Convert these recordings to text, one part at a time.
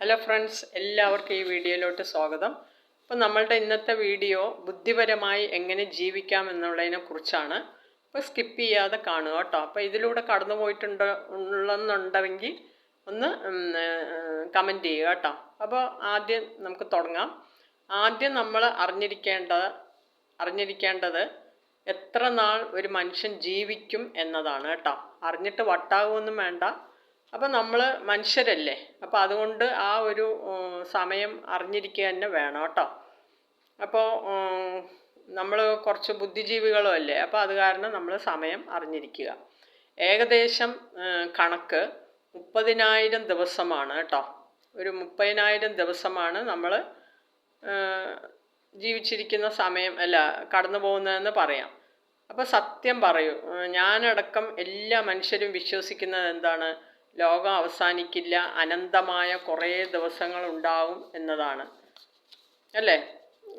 Hello friends എല്ലാവർക്കും ഈ വീഡിയോയിലോട്ട് സ്വാഗതം. അപ്പോൾ നമ്മളുടെ ഇന്നത്തെ വീഡിയോ ബുദ്ധിപരമായി എങ്ങനെ ജീവിക്കാം എന്നുള്ളതിനെ കുറിച്ചാണ്. അപ്പോൾ സ്കിപ്പ് ചെയ്യാതെ കാണുക കേട്ടോ. അപ്പോൾ ഇതിലൂടെ കടന്നു പോയിട്ടുണ്ട് ഉള്ളെന്നുണ്ടെങ്കിൽ ഒന്ന് കമന്റ് ചെയ്യുക കേട്ടോ. അപ്പോൾ ആദ്യം നമുക്ക് തുടങ്ങാം. ആദ്യം നമ്മൾ അറിഞ്ഞിരിക്കേണ്ടത് അറിഞ്ഞിരിക്കേണ്ടത് എത്ര നാൾ ഒരു മനുഷ്യൻ ജീവിക്കും എന്നതാണ് കേട്ടോ. അറിഞ്ഞിട്ട് വട്ടാകുമൊന്നും വേണ്ട. അപ്പോൾ നമ്മൾ മനുഷ്യരല്ലേ? അപ്പോൾ അതുകൊണ്ട് ആ ഒരു സമയം അറിഞ്ഞിരിക്കുക തന്നെ വേണം കേട്ടോ. അപ്പോൾ നമ്മൾ കുറച്ച് ബുദ്ധിജീവികളും അല്ലേ? അപ്പോൾ അത് കാരണം നമ്മൾ സമയം അറിഞ്ഞിരിക്കുക. ഏകദേശം കണക്ക് മുപ്പതിനായിരം ദിവസമാണ് കേട്ടോ. ഒരു മുപ്പതിനായിരം ദിവസമാണ് നമ്മൾ ജീവിച്ചിരിക്കുന്ന സമയം അല്ല കടന്നു പോകുന്നതെന്ന് പറയാം. അപ്പോൾ സത്യം പറയൂ ഞാനടക്കം എല്ലാ മനുഷ്യരും വിശ്വസിക്കുന്നത് എന്താണ്? ലോകം അവസാനിക്കില്ല അനന്തമായ കുറേ ദിവസങ്ങൾ ഉണ്ടാവും എന്നതാണ്. അല്ലേ?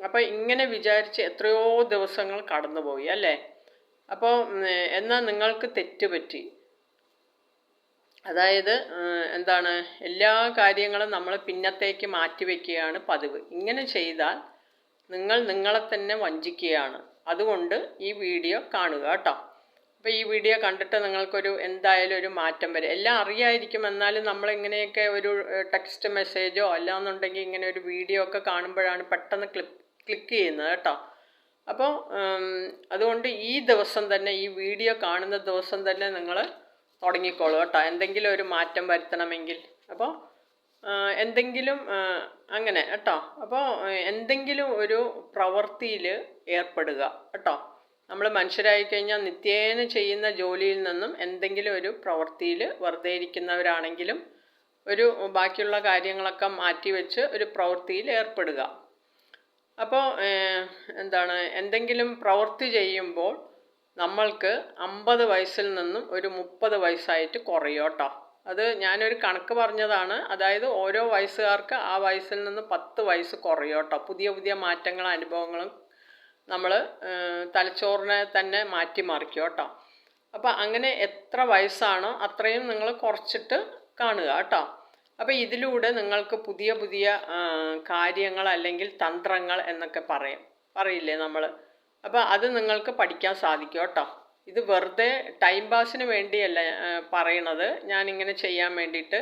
അപ്പോൾ ഇങ്ങനെ വിചാരിച്ച് എത്രയോ ദിവസങ്ങൾ കടന്നുപോയി അല്ലേ? അപ്പോൾ എന്നാൽ നിങ്ങൾക്ക് തെറ്റുപറ്റി അതായത് എന്താണ് എല്ലാ കാര്യങ്ങളും നമ്മൾ പിന്നത്തേക്ക് മാറ്റിവെക്കുകയാണ് പതിവ്. ഇങ്ങനെ ചെയ്താൽ നിങ്ങൾ നിങ്ങളെ തന്നെ വഞ്ചിക്കുകയാണ്. അതുകൊണ്ട് ഈ വീഡിയോ കാണുക കേട്ടോ. അപ്പോൾ ഈ വീഡിയോ കണ്ടിട്ട് നിങ്ങൾക്കൊരു എന്തായാലും ഒരു മാറ്റം വരും. എല്ലാം അറിയായിരിക്കും. എന്നാലും നമ്മൾ ഇങ്ങനെയൊക്കെ ഒരു ടെക്സ്റ്റ് മെസ്സേജോ അല്ലാന്നുണ്ടെങ്കിൽ ഇങ്ങനെ ഒരു വീഡിയോ ഒക്കെ കാണുമ്പോഴാണ് പെട്ടെന്ന് ക്ലിക്ക് ക്ലിക്ക് ചെയ്യുന്നത് കേട്ടോ. അപ്പോൾ അതുകൊണ്ട് ഈ ദിവസം തന്നെ ഈ വീഡിയോ കാണുന്ന ദിവസം തന്നെ നിങ്ങൾ തുടങ്ങിക്കോളൂ കേട്ടോ. എന്തെങ്കിലും ഒരു മാറ്റം വരുത്തണമെങ്കിൽ. അപ്പോൾ എന്തെങ്കിലും അങ്ങനെ കേട്ടോ. അപ്പോൾ എന്തെങ്കിലും ഒരു പ്രവൃത്തിയിൽ ഏർപ്പെടുക കേട്ടോ. നമ്മൾ മനുഷ്യരായി കഴിഞ്ഞാൽ നിത്യേന ചെയ്യുന്ന ജോലിയിൽ നിന്നും എന്തെങ്കിലും ഒരു പ്രവൃത്തിയിൽ വെറുതെ ഇരിക്കുന്നവരാണെങ്കിലും ഒരു ബാക്കിയുള്ള കാര്യങ്ങളൊക്കെ മാറ്റിവെച്ച് ഒരു പ്രവൃത്തിയിൽ ഏർപ്പെടുക. അപ്പോൾ എന്താണ് എന്തെങ്കിലും പ്രവൃത്തി ചെയ്യുമ്പോൾ നമ്മൾക്ക് അമ്പത് വയസ്സിൽ നിന്നും ഒരു മുപ്പത് വയസ്സായിട്ട് കുറയും കേട്ടോ. അത് ഞാനൊരു കണക്ക് പറഞ്ഞതാണ്. അതായത് ഓരോ വയസ്സുകാർക്ക് ആ വയസ്സിൽ നിന്ന് പത്ത് വയസ്സ് കുറയും കേട്ടോ. പുതിയ പുതിയ മാറ്റങ്ങളും അനുഭവങ്ങളും നമ്മൾ തലച്ചോറിനെ തന്നെ മാറ്റിമറിക്കും കേട്ടോ. അപ്പോൾ അങ്ങനെ എത്ര വയസ്സാണോ അത്രയും നിങ്ങൾ കുറച്ചിട്ട് കാണുക കേട്ടോ. അപ്പോൾ ഇതിലൂടെ നിങ്ങൾക്ക് പുതിയ പുതിയ കാര്യങ്ങൾ അല്ലെങ്കിൽ തന്ത്രങ്ങൾ എന്നൊക്കെ പറയും. പറയില്ലേ നമ്മൾ അപ്പോൾ അത് നിങ്ങൾക്ക് പഠിക്കാൻ സാധിക്കും കേട്ടോ. ഇത് വെറുതെ ടൈം പാസിന് വേണ്ടിയല്ല പറയണത്. ഞാനിങ്ങനെ ചെയ്യാൻ വേണ്ടിയിട്ട്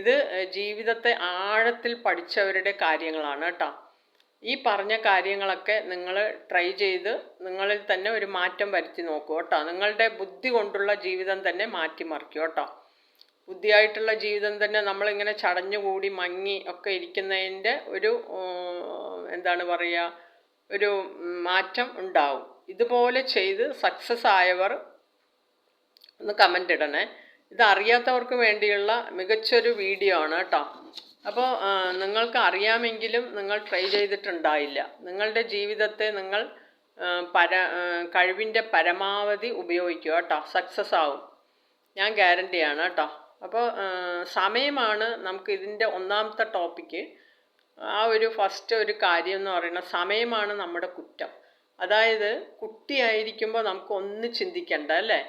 ഇത് ജീവിതത്തെ ആഴത്തിൽ പഠിച്ചവരുടെ കാര്യങ്ങളാണ് കേട്ടോ. ഈ പറഞ്ഞ കാര്യങ്ങളൊക്കെ നിങ്ങൾ ട്രൈ ചെയ്ത് നിങ്ങളിൽ തന്നെ ഒരു മാറ്റം വരുത്തി നോക്കൂ കേട്ടോ. നിങ്ങളുടെ ബുദ്ധി കൊണ്ടുള്ള ജീവിതം തന്നെ മാറ്റിമറിക്കും കേട്ടോ. ബുദ്ധിയായിട്ടുള്ള ജീവിതം തന്നെ നമ്മളിങ്ങനെ ചടഞ്ഞുകൂടി മങ്ങി ഒക്കെ ഇരിക്കുന്നതിന്റെ ഒരു എന്താണ് പറയുക ഒരു മാറ്റം ഉണ്ടാവും. ഇതുപോലെ ചെയ്ത് സക്സസ് ആയവർ ഒന്ന് കമന്റ് ഇടണേ. ഇത് അറിയാത്തവർക്ക് വേണ്ടിയുള്ള മികച്ചൊരു വീഡിയോ ആണ് കേട്ടോ. അപ്പോൾ നിങ്ങൾക്ക് അറിയാമെങ്കിലും നിങ്ങൾ ട്രൈ ചെയ്തിട്ടുണ്ടായില്ല. നിങ്ങളുടെ ജീവിതത്തെ നിങ്ങൾ പര കഴിവിന്റെ പരമാവധി ഉപയോഗിക്കുക കേട്ടോ. സക്സസ് ആവും. ഞാൻ ഗ്യാരണ്ടിയാണ് കേട്ടോ. അപ്പോൾ സമയമാണ് നമുക്ക് ഇതിന്റെ ഒന്നാമത്തെ ടോപ്പിക്ക് ആ ഒരു ഫസ്റ്റ് ഒരു കാര്യം എന്ന് പറയുന്നത് സമയമാണ് നമ്മുടെ കുറ്റം. അതായത് കുട്ടിയായിരിക്കുമ്പോൾ നമുക്ക് ഒന്ന് ചിന്തിക്കണ്ട അല്ലേ?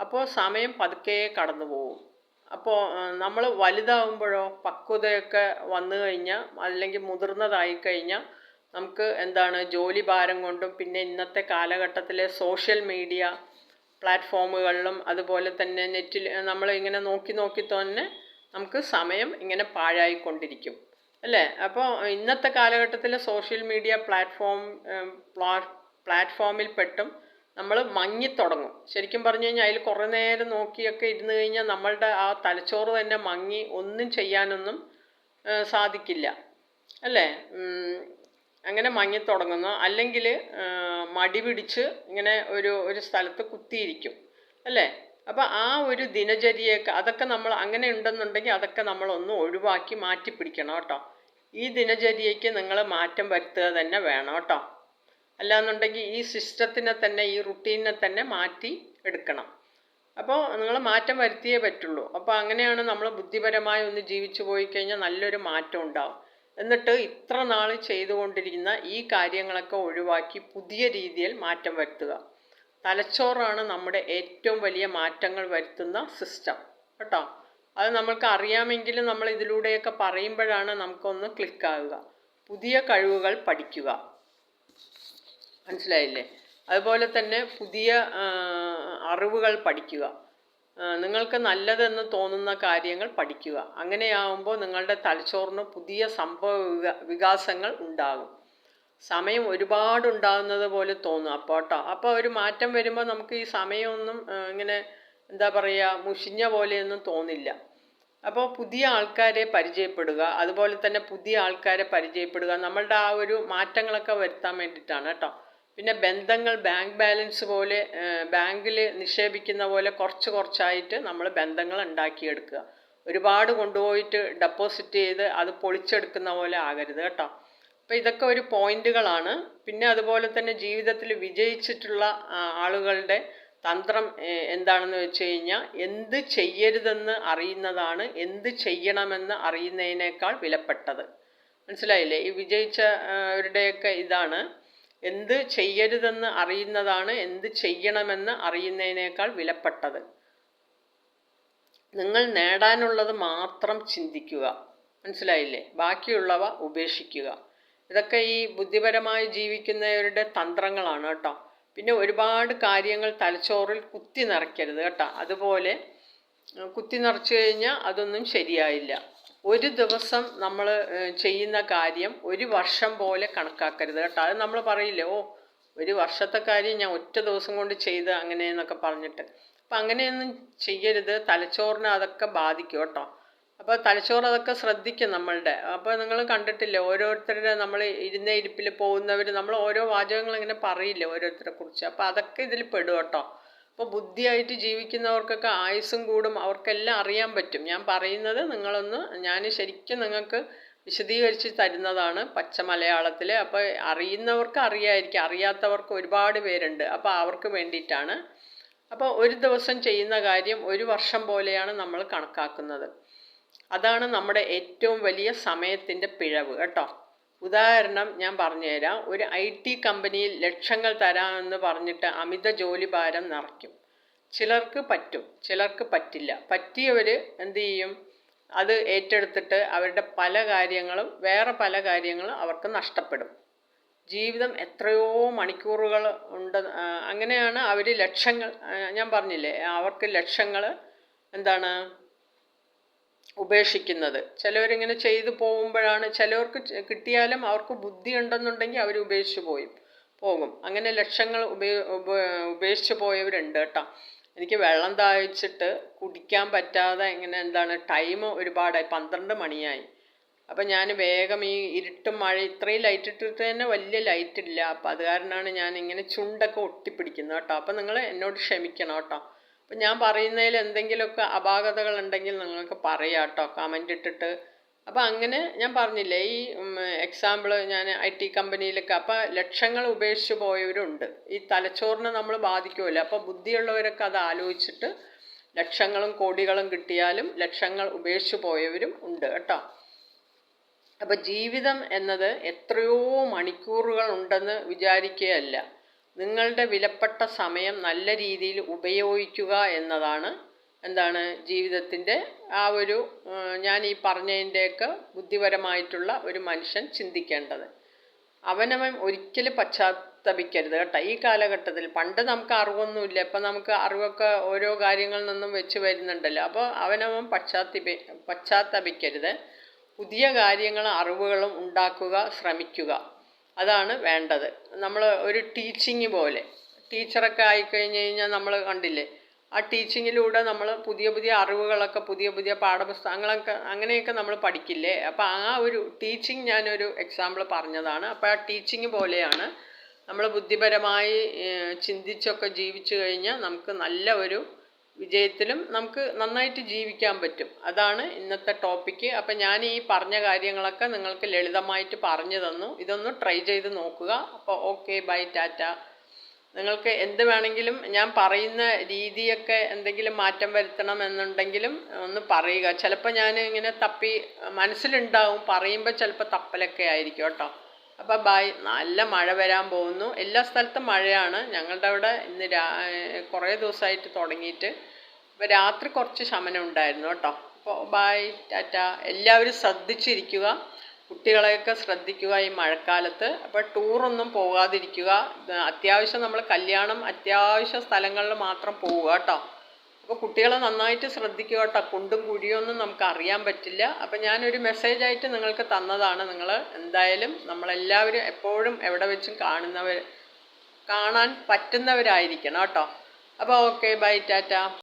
അപ്പോൾ സമയം പതുക്കെ കടന്നു പോകും അപ്പോൾ നമ്മൾ വലുതാവുമ്പോഴോ പക്വതയൊക്കെ വന്നു കഴിഞ്ഞാൽ അല്ലെങ്കിൽ മുതിർന്നതായി കഴിഞ്ഞാൽ നമുക്ക് എന്താണ് ജോലി ഭാരം കൊണ്ടും പിന്നെ ഇന്നത്തെ കാലഘട്ടത്തിലെ സോഷ്യൽ മീഡിയ പ്ലാറ്റ്ഫോമുകളിലും അതുപോലെ തന്നെ നെറ്റിൽ നമ്മൾ ഇങ്ങനെ നോക്കി നോക്കി തന്നെ നമുക്ക് സമയം ഇങ്ങനെ പാഴായിക്കൊണ്ടിരിക്കും. അല്ലേ? അപ്പോൾ ഇന്നത്തെ കാലഘട്ടത്തിലെ സോഷ്യൽ മീഡിയ പ്ലാറ്റ്ഫോം പ്ലാറ്റ്ഫോമിൽ പെട്ടും നമ്മൾ മങ്ങിത്തുടങ്ങും ശരിക്കും പറഞ്ഞു കഴിഞ്ഞാൽ അതിൽ കുറേ നേരം നോക്കിയൊക്കെ ഇരുന്ന് കഴിഞ്ഞാൽ നമ്മളുടെ ആ തലച്ചോറ് തന്നെ മങ്ങി ഒന്നും ചെയ്യാനൊന്നും സാധിക്കില്ല. അല്ലേ? അങ്ങനെ മങ്ങിത്തുടങ്ങുന്നു അല്ലെങ്കിൽ മടി പിടിച്ച് ഇങ്ങനെ ഒരു ഒരു സ്ഥലത്ത് കുത്തിയിരിക്കും. അല്ലേ? അപ്പോൾ ആ ഒരു ദിനചര്യയൊക്കെ അതൊക്കെ നമ്മൾ അങ്ങനെ ഉണ്ടെന്നുണ്ടെങ്കിൽ അതൊക്കെ നമ്മളൊന്ന് ഒഴിവാക്കി മാറ്റി പിടിക്കണം കേട്ടോ. ഈ ദിനചര്യയ്ക്ക് നിങ്ങൾ മാറ്റം വരുത്തുക തന്നെ വേണം കേട്ടോ. അല്ലാന്നുണ്ടെങ്കിൽ ഈ സിസ്റ്റത്തിനെ തന്നെ ഈ റുട്ടീനെ തന്നെ മാറ്റി എടുക്കണം. അപ്പോൾ നിങ്ങൾ മാറ്റം വരുത്തിയേ പറ്റുള്ളൂ. അപ്പോൾ അങ്ങനെയാണ് നമ്മൾ ബുദ്ധിപരമായി ഒന്ന് ജീവിച്ചു പോയി കഴിഞ്ഞാൽ നല്ലൊരു മാറ്റം ഉണ്ടാവും. എന്നിട്ട് ഇത്ര നാൾ ചെയ്തുകൊണ്ടിരിക്കുന്ന ഈ കാര്യങ്ങളൊക്കെ ഒഴിവാക്കി പുതിയ രീതിയിൽ മാറ്റം വരുത്തുക. തലച്ചോറാണ് നമ്മുടെ ഏറ്റവും വലിയ മാറ്റങ്ങൾ വരുത്തുന്ന സിസ്റ്റം. കേട്ടോ? അത് നമ്മൾക്ക് അറിയാമെങ്കിലും നമ്മൾ ഇതിലൂടെയൊക്കെ പറയുമ്പോഴാണ് നമുക്കൊന്ന് ക്ലിക്കാകുക പുതിയ കഴിവുകൾ പഠിക്കുക. മനസ്സിലായില്ലേ? അതുപോലെ തന്നെ പുതിയ അറിവുകൾ പഠിക്കുക. നിങ്ങൾക്ക് നല്ലതെന്ന് തോന്നുന്ന കാര്യങ്ങൾ പഠിക്കുക. അങ്ങനെയാവുമ്പോൾ നിങ്ങളുടെ തലച്ചോറിന് പുതിയ സംഭവ വികാസങ്ങൾ ഉണ്ടാകും. സമയം ഒരുപാട് ഉണ്ടാകുന്നത് പോലെ തോന്നും അപ്പോൾ കേട്ടോ അപ്പോൾ ഒരു മാറ്റം വരുമ്പോൾ നമുക്ക് ഈ സമയമൊന്നും ഇങ്ങനെ എന്താ പറയുക മുഷിഞ്ഞ പോലെയൊന്നും തോന്നില്ല. അപ്പോൾ പുതിയ ആൾക്കാരെ പരിചയപ്പെടുക അതുപോലെ തന്നെ പുതിയ ആൾക്കാരെ പരിചയപ്പെടുക നമ്മളുടെ ആ ഒരു മാറ്റങ്ങളൊക്കെ വരുത്താൻ വേണ്ടിയിട്ടാണ് കേട്ടോ. പിന്നെ ബന്ധങ്ങൾ ബാങ്ക് ബാലൻസ് പോലെ ബാങ്കിൽ നിക്ഷേപിക്കുന്ന പോലെ കുറച്ച് കുറച്ചായിട്ട് നമ്മൾ ബന്ധങ്ങൾ ഉണ്ടാക്കിയെടുക്കുക. ഒരുപാട് കൊണ്ടുപോയിട്ട് ഡെപ്പോസിറ്റ് ചെയ്ത് അത് പൊളിച്ചെടുക്കുന്ന പോലെ ആകരുത് കേട്ടോ. അപ്പോൾ ഇതൊക്കെ ഒരു പോയിന്റുകളാണ് പിന്നെ അതുപോലെ തന്നെ ജീവിതത്തിൽ വിജയിച്ചിട്ടുള്ള ആളുകളുടെ തന്ത്രം എന്താണെന്ന് വെച്ച് കഴിഞ്ഞാൽ എന്ത് ചെയ്യരുതെന്ന് അറിയുന്നതാണ് എന്ത് ചെയ്യണമെന്ന് അറിയുന്നതിനേക്കാൾ വിലപ്പെട്ടത്. മനസ്സിലായില്ലേ? ഈ വിജയിച്ചവരുടെയൊക്കെ ഇതാണ്. എന്ത് ചെയ്യരുതെന്ന് അറിയുന്നതാണ് എന്ത് ചെയ്യണമെന്ന് അറിയുന്നതിനേക്കാൾ വിലപ്പെട്ടത്. നിങ്ങൾ നേടാനുള്ളത് മാത്രം ചിന്തിക്കുക. മനസ്സിലായില്ലേ? ബാക്കിയുള്ളവ ഉപേക്ഷിക്കുക. ഇതൊക്കെ ഈ ബുദ്ധിപരമായി ജീവിക്കുന്നവരുടെ തന്ത്രങ്ങളാണ് കേട്ടോ. പിന്നെ ഒരുപാട് കാര്യങ്ങൾ തലച്ചോറിൽ കുത്തി നിറയ്ക്കരുത് കേട്ടോ. അതുപോലെ കുത്തി നിറച്ചു കഴിഞ്ഞാൽ അതൊന്നും ശരിയായില്ല. ഒരു ദിവസം നമ്മൾ ചെയ്യുന്ന കാര്യം ഒരു വർഷം പോലെ കണക്കാക്കരുത് കേട്ടോ. അത് നമ്മൾ പറയില്ലേ ഓ ഒരു വർഷത്തെ കാര്യം ഞാൻ ഒറ്റ ദിവസം കൊണ്ട് ചെയ്ത് അങ്ങനെയെന്നൊക്കെ പറഞ്ഞിട്ട്. അപ്പം അങ്ങനെയൊന്നും ചെയ്യരുത്. തലച്ചോറിനെ അതൊക്കെ ബാധിക്കും കേട്ടോ. അപ്പോൾ തലച്ചോറ് അതൊക്കെ ശ്രദ്ധിക്കും നമ്മളുടെ. അപ്പോൾ നിങ്ങൾ കണ്ടിട്ടില്ലേ ഓരോരുത്തരുടെ നമ്മൾ ഇരുന്ന ഇരിപ്പിൽ പോകുന്നവർ നമ്മൾ ഓരോ വാചകങ്ങൾ ഇങ്ങനെ പറയില്ലേ ഓരോരുത്തരെ കുറിച്ച്. അപ്പോൾ അതൊക്കെ ഇതിൽ പെടും കേട്ടോ. അപ്പോൾ ബുദ്ധിയായിട്ട് ജീവിക്കുന്നവർക്കൊക്കെ ആയുസ്സും കൂടും അവർക്കെല്ലാം അറിയാൻ പറ്റും. ഞാൻ പറയുന്നത് നിങ്ങളൊന്ന് ഞാൻ ശരിക്കും നിങ്ങൾക്ക് വിശദീകരിച്ച് തരുന്നതാണ് പച്ച മലയാളത്തിൽ അപ്പോൾ അറിയുന്നവർക്ക് അറിയായിരിക്കും അറിയാത്തവർക്ക് ഒരുപാട് പേരുണ്ട്. അപ്പോൾ അവർക്ക് വേണ്ടിയിട്ടാണ്. അപ്പോൾ ഒരു ദിവസം ചെയ്യുന്ന കാര്യം ഒരു വർഷം പോലെയാണ് നമ്മൾ കണക്കാക്കുന്നത്. അതാണ് നമ്മുടെ ഏറ്റവും വലിയ സമയത്തിന്റെ പിഴവ് കേട്ടോ. ഉദാഹരണം ഞാൻ പറഞ്ഞുതരാം. ഒരു ഐ ടി കമ്പനിയിൽ ലക്ഷങ്ങൾ തരാമെന്ന് പറഞ്ഞിട്ട് അമിത ജോലി ഭാരം നിറയ്ക്കും. ചിലർക്ക് പറ്റും. ചിലർക്ക് പറ്റില്ല. പറ്റിയവർ എന്ത് ചെയ്യും അത് ഏറ്റെടുത്തിട്ട് അവരുടെ പല കാര്യങ്ങളും വേറെ പല കാര്യങ്ങളും അവർക്ക് നഷ്ടപ്പെടും. ജീവിതം എത്രയോ മണിക്കൂറുകൾ ഉണ്ട്. അങ്ങനെയാണ് അവർ ലക്ഷങ്ങൾ ഞാൻ പറഞ്ഞില്ലേ അവർക്ക് ലക്ഷങ്ങൾ എന്താണ് ഉപേക്ഷിക്കുന്നത്. ചിലവരിങ്ങനെ ചെയ്തു പോകുമ്പോഴാണ് ചിലവർക്ക് കിട്ടിയാലും അവർക്ക് ബുദ്ധി ഉണ്ടെന്നുണ്ടെങ്കിൽ അവർ ഉപേക്ഷിച്ച് പോയി പോകും. അങ്ങനെ ലക്ഷങ്ങൾ ഉപേ ഉപേക്ഷിച്ച് പോയവരുണ്ട് കേട്ടോ. എനിക്ക് വെള്ളം താഴ്ച്ചിട്ട് കുടിക്കാൻ പറ്റാതെ ഇങ്ങനെ എന്താണ് ടൈം ഒരുപാടായി പന്ത്രണ്ട് മണിയായി. അപ്പം ഞാൻ വേഗം ഈ ഇരുട്ടും മഴ ഇത്രയും ലൈറ്റ് ഇട്ടിട്ട് തന്നെ വലിയ ലൈറ്റ് ഇല്ല. അപ്പം അത് കാരണമാണ് ഞാൻ ഇങ്ങനെ ചുണ്ടൊക്കെ ഒട്ടിപ്പിടിക്കുന്നത് കേട്ടോ. അപ്പം നിങ്ങൾ എന്നോട് ക്ഷമിക്കണം കേട്ടോ. അപ്പം ഞാൻ പറയുന്നതിൽ എന്തെങ്കിലുമൊക്കെ അപാകതകൾ ഉണ്ടെങ്കിൽ നിങ്ങൾക്ക് പറയാം കേട്ടോ. കമന്റ് ഇട്ടിട്ട്. അപ്പം അങ്ങനെ ഞാൻ പറഞ്ഞില്ലേ ഈ എക്സാമ്പിൾ ഞാൻ ഐ ടി കമ്പനിയിലൊക്കെ അപ്പം ലക്ഷങ്ങൾ ഉപേക്ഷിച്ച് പോയവരുണ്ട്. ഈ തലച്ചോറിനെ നമ്മൾ ബാധിക്കുമല്ലോ. അപ്പോൾ ബുദ്ധിയുള്ളവരൊക്കെ അത് ആലോചിച്ചിട്ട് ലക്ഷങ്ങളും കോടികളും കിട്ടിയാലും ലക്ഷങ്ങൾ ഉപേക്ഷിച്ച് പോയവരും ഉണ്ട് കേട്ടോ. അപ്പോൾ ജീവിതം എന്നത് എത്രയോ മണിക്കൂറുകൾ ഉണ്ടെന്ന് വിചാരിക്കുകയല്ല. നിങ്ങളുടെ വിലപ്പെട്ട സമയം നല്ല രീതിയിൽ ഉപയോഗിക്കുക എന്നതാണ് എന്താണ് ജീവിതത്തിന്റെ ആ ഒരു ഞാൻ ഈ പറഞ്ഞതിന്റെയൊക്കെ ബുദ്ധിപരമായിട്ടുള്ള ഒരു മനുഷ്യൻ ചിന്തിക്കേണ്ടത്. അവനവൻ ഒരിക്കലും പശ്ചാത്തപിക്കരുത് കേട്ടോ. ഈ കാലഘട്ടത്തിൽ പണ്ട് നമുക്ക് അറിവൊന്നുമില്ല. ഇപ്പം നമുക്ക് അറിവൊക്കെ ഓരോ കാര്യങ്ങളിൽ നിന്നും വെച്ച് വരുന്നുണ്ടല്ലോ. അപ്പോൾ അവനവൻ പശ്ചാത്തപി പശ്ചാത്തപിക്കരുത്. പുതിയ കാര്യങ്ങളും അറിവുകളും ഉണ്ടാക്കുക ശ്രമിക്കുക. അതാണ് വേണ്ടത്. നമ്മൾ ഒരു ടീച്ചിങ് പോലെ. ടീച്ചറൊക്കെ ആയിക്കഴിഞ്ഞ് കഴിഞ്ഞാൽ നമ്മൾ കണ്ടില്ലേ? ആ ടീച്ചിങ്ങിലൂടെ നമ്മൾ പുതിയ പുതിയ അറിവുകളൊക്കെ പുതിയ പുതിയ പാഠപുസ്തകങ്ങളൊക്കെ അങ്ങനെയൊക്കെ നമ്മൾ പഠിക്കില്ലേ? അപ്പോൾ ആ ഒരു ടീച്ചിങ് ഞാനൊരു എക്സാമ്പിൾ പറഞ്ഞതാണ്. അപ്പോൾ ആ ടീച്ചിങ് പോലെയാണ് നമ്മൾ ബുദ്ധിപരമായി ചിന്തിച്ചൊക്കെ ജീവിച്ചു കഴിഞ്ഞാൽ നമുക്ക് നല്ല ഒരു വിജയത്തിലും നമുക്ക് നന്നായിട്ട് ജീവിക്കാൻ പറ്റും. അതാണ് ഇന്നത്തെ ടോപ്പിക്ക് അപ്പം ഞാൻ ഈ പറഞ്ഞ കാര്യങ്ങളൊക്കെ നിങ്ങൾക്ക് ലളിതമായിട്ട് പറഞ്ഞു തന്നു. ഇതൊന്ന് ട്രൈ ചെയ്ത് നോക്കുക. അപ്പോൾ ഓക്കെ ബൈ ടാറ്റ. നിങ്ങൾക്ക് എന്ത് വേണമെങ്കിലും ഞാൻ പറയുന്ന രീതിയൊക്കെ എന്തെങ്കിലും മാറ്റം വരുത്തണം എന്നുണ്ടെങ്കിലും ഒന്ന് പറയുക. ചിലപ്പോൾ ഞാൻ ഇങ്ങനെ തപ്പി മനസ്സിലുണ്ടാവും പറയുമ്പോൾ ചിലപ്പോൾ തപ്പലൊക്കെ ആയിരിക്കും കേട്ടോ. അപ്പോൾ ബായ് നല്ല മഴ വരാൻ പോകുന്നു. എല്ലാ സ്ഥലത്തും മഴയാണ്. ഞങ്ങളുടെ അവിടെ ഇന്ന് രാ കുറേ ദിവസമായിട്ട് തുടങ്ങിയിട്ട്. ഇപ്പോൾ രാത്രി കുറച്ച് ശമനം ഉണ്ടായിരുന്നു കേട്ടോ. അപ്പോൾ ബായ് ടാറ്റ എല്ലാവരും ശ്രദ്ധിച്ചിരിക്കുക. കുട്ടികളെയൊക്കെ ശ്രദ്ധിക്കുക ഈ മഴക്കാലത്ത്. അപ്പോൾ ടൂറൊന്നും പോകാതിരിക്കുക. അത്യാവശ്യം നമ്മൾ കല്യാണം അത്യാവശ്യ സ്ഥലങ്ങളിൽ മാത്രം പോവുക കേട്ടോ. അപ്പോൾ കുട്ടികളെ നന്നായിട്ട് ശ്രദ്ധിക്കുക കേട്ടോ. കുണ്ടും കുഴിയൊന്നും നമുക്ക് അറിയാൻ പറ്റില്ല. അപ്പോൾ ഞാനൊരു മെസ്സേജായിട്ട് നിങ്ങൾക്ക് തന്നതാണ്. നിങ്ങൾ എന്തായാലും നമ്മളെല്ലാവരും എപ്പോഴും എവിടെ വെച്ചും കാണുന്നവർ കാണാൻ പറ്റുന്നവരായിരിക്കണം കേട്ടോ. അപ്പോൾ ഓക്കെ ബൈ ടാറ്റ